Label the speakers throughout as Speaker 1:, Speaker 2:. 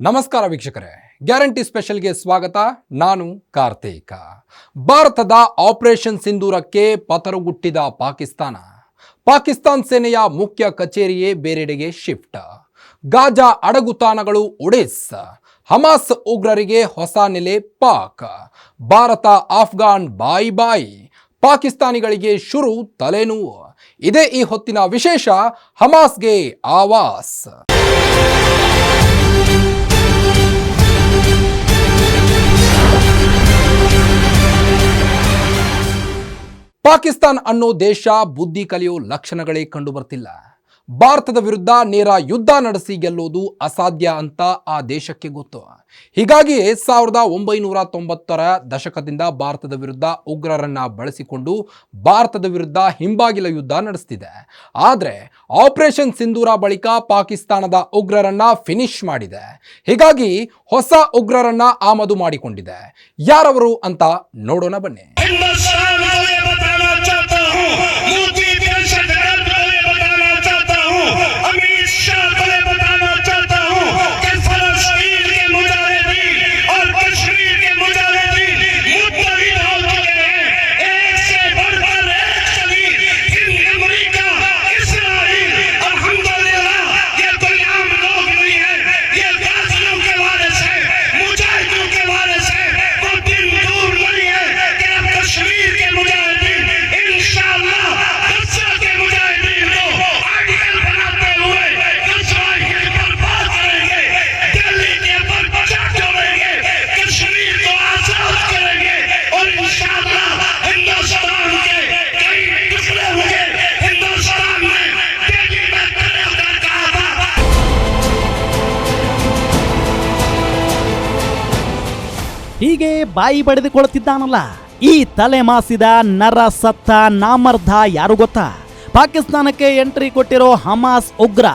Speaker 1: ನಮಸ್ಕಾರ ವೀಕ್ಷಕರೇ. ಗ್ಯಾರಂಟಿ ಸ್ಪೆಷಲ್ಗೆ ಸ್ವಾಗತ. ನಾನು ಕಾರ್ತಿಕ. ಭಾರತದ ಆಪರೇಷನ್ ಸಿಂಧೂರಕ್ಕೆ ಪತರುಗುಟ್ಟಿದ ಪಾಕಿಸ್ತಾನ. ಪಾಕಿಸ್ತಾನ್ ಸೇನೆಯ ಮುಖ್ಯ ಕಚೇರಿಯೇ ಬೇರೆಡೆಗೆ ಶಿಫ್ಟ್. ಗಾಜಾ ಅಡಗುತಾಣಗಳು ಒಡಿಸ್. ಹಮಾಸ್ ಉಗ್ರರಿಗೆ ಹೊಸ ನೆಲೆ ಪಾಕ್. ಭಾರತ, ಆಫ್ಘಾನ್ ಬಾಯಿ ಬಾಯಿ. ಪಾಕಿಸ್ತಾನಿಗಳಿಗೆ ಶುರು ತಲೆನೋವು. ಇದೇ ಈ ಹೊತ್ತಿನ ವಿಶೇಷ ಹಮಾಸ್ಗೆ ಆವಾಸ್. ಪಾಕಿಸ್ತಾನ್ ಅನ್ನೋ ದೇಶ ಬುದ್ಧಿ ಕಲಿಯೋ ಲಕ್ಷಣಗಳೇ ಕಂಡು ಬರ್ತಿಲ್ಲ ಭಾರತದ ವಿರುದ್ಧ ನೇರ ಯುದ್ಧ ನಡೆಸಿ ಗೆಲ್ಲೋದು ಅಸಾಧ್ಯ ಅಂತ ಆ ದೇಶಕ್ಕೆ ಗೊತ್ತು. ಹೀಗಾಗಿ ಸಾವಿರದ ಒಂಬೈನೂರ ತೊಂಬತ್ತರ ದಶಕದಿಂದ ಭಾರತದ ವಿರುದ್ಧ ಉಗ್ರರನ್ನ ಬಳಸಿಕೊಂಡು ಭಾರತದ ವಿರುದ್ಧ ಹಿಂಬಾಗಿಲ ಯುದ್ಧ ನಡೆಸ್ತಿದೆ. ಆದರೆ ಆಪರೇಷನ್ ಸಿಂಧೂರ ಬಳಿಕ ಪಾಕಿಸ್ತಾನದ ಉಗ್ರರನ್ನ ಫಿನಿಶ್ ಮಾಡಿದೆ. ಹೀಗಾಗಿ ಹೊಸ ಉಗ್ರರನ್ನ ಆಮದು ಮಾಡಿಕೊಂಡಿದೆ. ಯಾರವರು ಅಂತ ನೋಡೋಣ ಬನ್ನಿ.
Speaker 2: ಹೀಗೆ ಬಾಯಿ ಬಡಿದುಕೊಳ್ಳುತ್ತಿದ್ದಾನಲ್ಲ. ಈ ತಲೆ ಮಾಸಿದ ನರ ಸತ್ತ ನಾಮರ್ಧ ಯಾರು ಗೊತ್ತಾ? ಪಾಕಿಸ್ತಾನಕ್ಕೆ ಎಂಟ್ರಿ ಕೊಟ್ಟಿರೋ ಹಮಾಸ್ ಉಗ್ರ.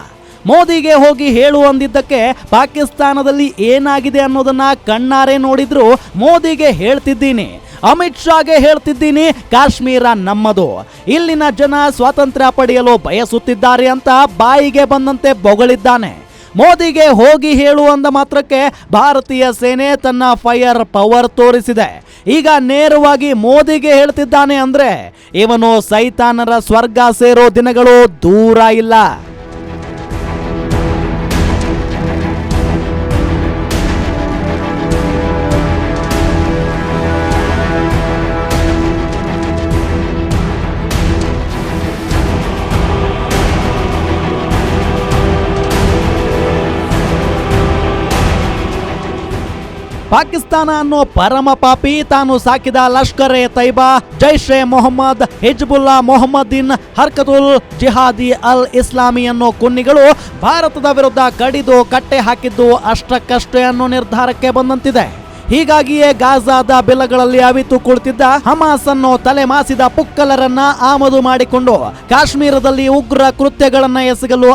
Speaker 2: ಮೋದಿಗೆ ಹೋಗಿ ಹೇಳು ಅಂದಿದ್ದಕ್ಕೆ ಪಾಕಿಸ್ತಾನದಲ್ಲಿ ಏನಾಗಿದೆ ಅನ್ನೋದನ್ನ ಕಣ್ಣಾರೆ ನೋಡಿದ್ರು ಮೋದಿಗೆ ಹೇಳ್ತಿದ್ದೀನಿ. ಅಮಿತ್ ಶಾಗೆ ಹೇಳ್ತಿದ್ದೀನಿ, ಕಾಶ್ಮೀರ ನಮ್ಮದು. ಇಲ್ಲಿನ ಜನ ಸ್ವಾತಂತ್ರ್ಯ ಪಡೆಯಲು ಬಯಸುತ್ತಿದ್ದಾರೆ ಅಂತ ಬಾಯಿಗೆ ಬಂದಂತೆ ಬೊಗಳಿದ್ದಾನೆ. ಮೋದಿಗೆ ಹೋಗಿ ಹೇಳು ಅಂದ ಮಾತ್ರಕ್ಕೆ ಭಾರತೀಯ ಸೇನೆ ತನ್ನ ಫೈರ್ ಪವರ್ ತೋರಿಸಿದೆ. ಈಗ ನೇರವಾಗಿ ಮೋದಿಗೆ ಹೇಳ್ತಿದ್ದಾನೆ ಅಂದ್ರೆ, ಇವನು ಸೈತಾನರ ಸ್ವರ್ಗ ಸೇರೋ ದಿನಗಳು ದೂರ ಇಲ್ಲ. ಪಾಕಿಸ್ತಾನ ಅನ್ನೋ ಪರಮ ಪಾಪಿ ತಾನು ಸಾಕಿದ ಲಷ್ಕರ್ ಎ ತೈಬಾ, ಜೈಷ್ ಎ ಮೊಹಮ್ಮದ್, ಹಿಜ್ಬುಲ್ಲಾ ಮೊಹಮ್ಮದಿನ್, ಹರ್ಕತುಲ್ ಜಿಹಾದಿ ಅಲ್ ಇಸ್ಲಾಮಿ ಅನ್ನೋ ಕುನ್ನಿಗಳು ಭಾರತದ ವಿರುದ್ಧ ಕಡಿದು ಕಟ್ಟೆ ಹಾಕಿದ್ದು ಅಷ್ಟಕ್ಕಷ್ಟೇ ಅನ್ನೋ ನಿರ್ಧಾರಕ್ಕೆ ಬಂದಂತಿದೆ. ಹೀಗಾಗಿಯೇ ಗಾಜಾದ ಬಿಲಗಳಲ್ಲಿ ಅವಿತು ಕುಳಿತಿದ್ದ ಹಮಾಸ್ ಅನ್ನು ತಲೆ ಮಾಸಿದ ಪುಕ್ಕಲರನ್ನ ಆಮದು ಮಾಡಿಕೊಂಡು ಕಾಶ್ಮೀರದಲ್ಲಿ ಉಗ್ರ ಕೃತ್ಯಗಳನ್ನ ಎಸಗಲು